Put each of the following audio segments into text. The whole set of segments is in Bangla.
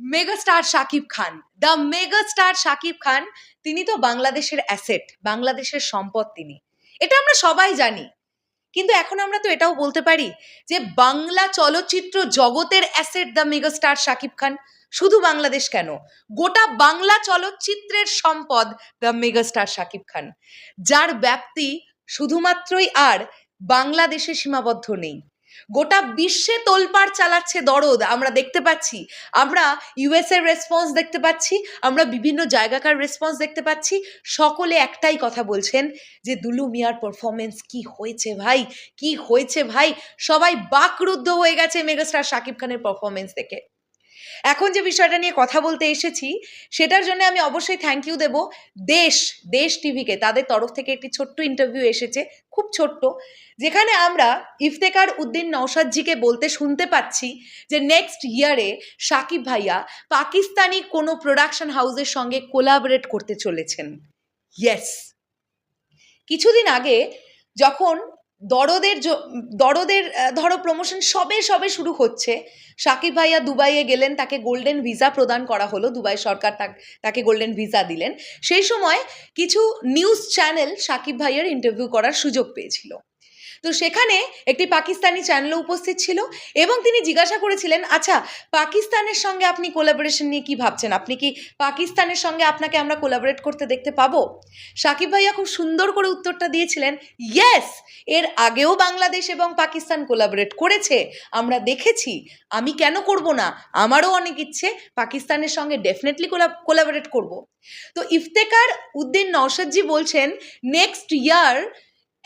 Megastar Shakib Khan the megastar Shakib Khan তিনি তো বাংলাদেশের অ্যাসেট বাংলাদেশের সম্পদ তিনি। এটা আমরা সবাই জানি। কিন্তু এখন আমরা তো এটাও বলতে পারি যে বাংলা চলচ্চিত্র জগতের asset the megastar Shakib Khan শুধু বাংলাদেশ কেন? গোটা বাংলা চলচ্চিত্রের সম্পদ দ্য মেগাস্টার শাকিব খান যার ব্যাপ্তি শুধুমাত্রই আর বাংলাদেশে সীমাবদ্ধ নেই। গোটা বিশ্বে তোলপাড় চালাচ্ছে দরদ, আমরা দেখতে পাচ্ছি। আমরা ইউএস এর রেসপন্স দেখতে পাচ্ছি, আমরা বিভিন্ন জায়গাকার রেসপন্স দেখতে পাচ্ছি। সকলে একটাই কথা বলছেন যে, দুলু মিয়ার পারফরমেন্স কি হয়েছে ভাই? কি হয়েছে ভাই? সবাই বাকরুদ্ধ হয়ে গেছে মেগাস্টার শাকিব খানের পারফরমেন্স দেখে। এখন যে বিষয়টা নিয়ে কথা বলতে এসেছি, সেটার জন্য আমি অবশ্যই থ্যাংক ইউ দেব। দেশ দেশ টিভিকে তাদের তরফ থেকে একটি ছোট্ট ইন্টারভিউ এসেছে। খুব ছোট্ট, যেখানে আমরা ইফতেকার উদ্দিন নৌসাদজিকে বলতে শুনতে পাচ্ছি যে নেক্সট ইয়ারে সাকিব ভাইয়া পাকিস্তানি কোনো প্রোডাকশন হাউসের সঙ্গে কোলাবরেট করতে চলেছেন। ইয়েস কিছুদিন আগে যখন দরদের দরদের ধরো প্রমোশন সবে সবে শুরু হচ্ছে। সাকিব ভাইয়া দুবাইয়ে গেলেন, তাকে গোল্ডেন ভিসা প্রদান করা হলো। দুবাই সরকার তাকে গোল্ডেন ভিসা দিলেন। সেই সময় কিছু নিউজ চ্যানেল সাকিব ভাইয়ার ইন্টারভিউ করার সুযোগ পেয়েছিল। তো সেখানে একটি পাকিস্তানি চ্যানেলও উপস্থিত ছিল এবং তিনি জিজ্ঞাসা করেছিলেন আচ্ছা পাকিস্তানের সঙ্গে আপনি কোলাবোরেশন নিয়ে কি ভাবছেন? আপনি কি পাকিস্তানের সঙ্গে আপনাকে আমরা কোলাবোরেট করতে দেখতে পাবো? সাকিব ভাইয়া খুব সুন্দর করে উত্তরটা দিয়েছিলেন ইয়েস এর আগেও বাংলাদেশ এবং পাকিস্তান কোলাবোরেট করেছে, আমরা দেখেছি। আমি কেন করব না? আমারও অনেক ইচ্ছে, পাকিস্তানের সঙ্গে ডেফিনেটলি কোলাবোরেট করব। তো ইফতেকার উদ্দিন নওশাদজি বলছেন নেক্সট ইয়ার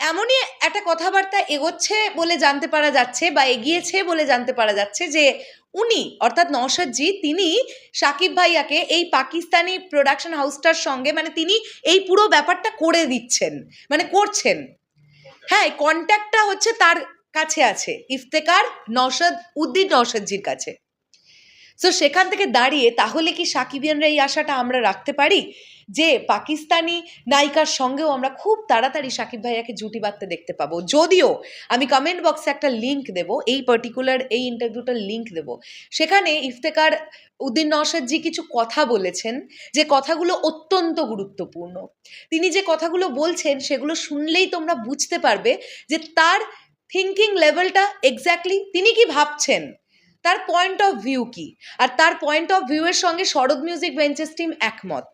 এমনই একটা কথাবার্তা এগোচ্ছে বলে জানতে পারা যাচ্ছে বা এগিয়েছে বলে জানতে পারা যাচ্ছে যে উনি, অর্থাৎ নওশাদজি, তিনি সাকিব ভাইয়াকে এই পাকিস্তানি প্রোডাকশন হাউসটার সঙ্গে মানে তিনি এই পুরো ব্যাপারটা করে দিচ্ছেন মানে করছেন। হ্যাঁ কন্ট্যাক্টটা হচ্ছে তার কাছে আছে, ইফতেকার নওশাদ, উদ্দিন নওশাদজির কাছে। সো সেখান থেকে দাঁড়িয়ে তাহলে কি সাকিবিয়ানরা এই আশাটা আমরা রাখতে পারি? যে পাকিস্তানি নায়িকার সঙ্গেও আমরা খুব তাড়াতাড়ি সাকিব ভাইয়াকে জুটি বাঁধতে দেখতে পাবো। যদিও আমি কমেন্ট বক্সে একটা লিঙ্ক দেব, এই পার্টিকুলার এই ইন্টারভিউটার লিঙ্ক দেব। সেখানে ইফতেকার উদ্দিন নওশাদজি কিছু কথা বলেছেন, যে কথাগুলো অত্যন্ত গুরুত্বপূর্ণ। তিনি যে কথাগুলো বলছেন, সেগুলো শুনলেই তোমরা বুঝতে পারবে যে তার থিঙ্কিং লেভেলটা এক্স্যাক্টলি তিনি কি ভাবছেন? তার পয়েন্ট অফ ভিউ কি? আর তার পয়েন্ট অফ ভিউয়ের সঙ্গে শরৎ মিউজিক ভেঞ্চার্স টিম একমত।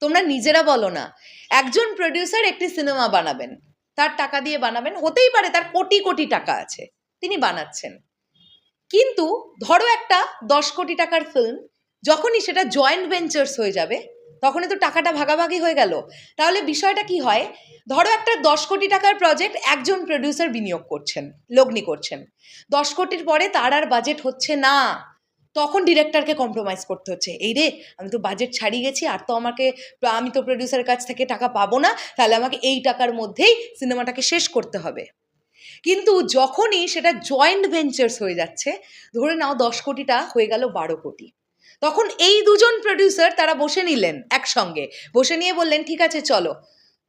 তোমরা নিজেরা বলো না। একজন প্রডিউসার একটি সিনেমা বানাবেন। তার টাকা দিয়ে বানাবেন, হতেই পারে তার কোটি কোটি টাকা আছে। তিনি বানাচ্ছেন। কিন্তু ধরো একটা দশ কোটি টাকার ফিল্ম যখনই সেটা জয়েন্ট ভেঞ্চার্স হয়ে যাবে, তখনই তো টাকাটা ভাগাভাগি হয়ে গেল। তাহলে বিষয়টা কি হয়? ধরো একটা দশ কোটি টাকার প্রজেক্ট একজন প্রডিউসার বিনিয়োগ করছেন, লগ্নি করছেন। দশ কোটির পরে তার আর বাজেট হচ্ছে না। তখন ডিরেক্টরকে কম্প্রোমাইজ করতে হচ্ছে। এই রে, আমি তো বাজেট ছাড়িয়ে গেছি, আর তো আমাকে, আমি তো প্রডিউসারের কাছ থেকে টাকা পাবো না, তাহলে আমাকে এই টাকার মধ্যেই সিনেমাটাকে শেষ করতে হবে। কিন্তু যখনই সেটা জয়েন্ট ভেঞ্চার্স হয়ে যাচ্ছে, ধরে নাও দশ কোটিটা হয়ে গেল বারো কোটি। তখন এই দুজন প্রডিউসার তারা বসে নিলেন একসঙ্গে। বসে নিয়ে বললেন, ঠিক আছে, চলো।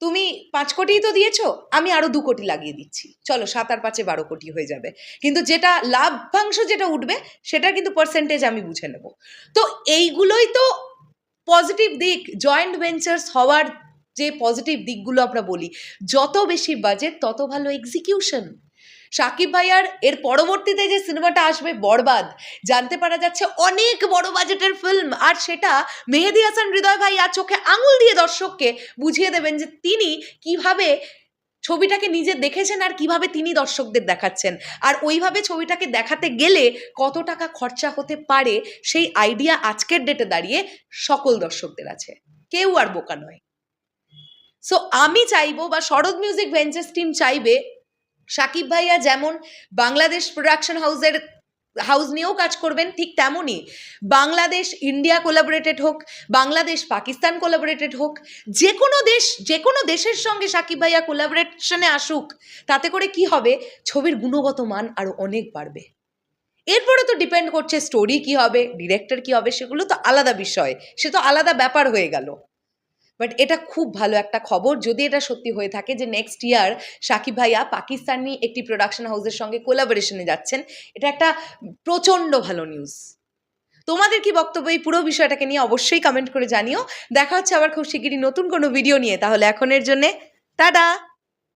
তুমি পাঁচ কোটিই তো দিয়েছ, আমি আরও দু কোটি লাগিয়ে দিচ্ছি। চলো, সাত আর পাঁচে বারো কোটি হয়ে যাবে। কিন্তু যেটা লাভ্যাংশ যেটা উঠবে সেটা কিন্তু পার্সেন্টেজ আমি বুঝে নেব। তো এইগুলোই তো পজিটিভ দিক জয়েন্ট ভেঞ্চার্স হওয়ার যে পজিটিভ দিকগুলো আমরা বলি, যত বেশি বাজেট তত ভালো এক্সিকিউশন সাকিব ভাইয়ার এর পরবর্তীতে যে সিনেমাটা আসবে বরবাদ, জানতে পারা যাচ্ছে অনেক বড় বাজেটের ফিল্ম আর সেটা মেহেদি হাসান, হৃদয় ভাই আর চোখে আঙুল দিয়ে দর্শককে বুঝিয়ে দেবেন যে তিনি কীভাবে ছবিটাকে নিজে দেখেছেন আর কীভাবে তিনি দর্শকদের দেখাচ্ছেন। আর ওইভাবে ছবিটাকে দেখাতে গেলে কত টাকা খরচা হতে পারে সেই আইডিয়া আজকের ডেটে দাঁড়িয়ে সকল দর্শকদের আছে। কেউ আর বোকা নয়। সো আমি চাইব বা শরৎ মিউজিক ভেঞ্চার্স টিম চাইবে সাকিব ভাইয়া যেমন বাংলাদেশ প্রোডাকশন হাউসের হাউস নিয়েও কাজ করবেন, ঠিক তেমনই বাংলাদেশ ইন্ডিয়া কোলাবোরেটেড হোক, বাংলাদেশ পাকিস্তান কোলাবোরেটেড হোক, যে কোনো দেশ, যে কোনো দেশের সঙ্গে সাকিব ভাইয়া কোলাবোরেশনে আসুক, তাতে করে কি হবে? ছবির গুণগত মান আরও অনেক বাড়বে। এরপরে তো ডিপেন্ড করছে স্টোরি কি হবে ডিরেক্টর কি হবে, সেগুলো তো আলাদা বিষয়, সে তো আলাদা ব্যাপার হয়ে গেল। বাট এটা খুব ভালো একটা খবর। যদি এটা সত্যি হয়ে থাকে যে নেক্সট ইয়ার সাকিব ভাইয়া পাকিস্তানি একটি প্রোডাকশন হাউসের সঙ্গে কোলাবোরেশনে যাচ্ছেন, এটা একটা প্রচণ্ড ভালো নিউজ তোমাদের কি বক্তব্য? এই পুরো বিষয়টাকে নিয়ে অবশ্যই কমেন্ট করে জানিও। দেখা হচ্ছে আবার খুব শিগগিরই নতুন কোনো ভিডিও নিয়ে। তাহলে এখনের জন্যে টাটা!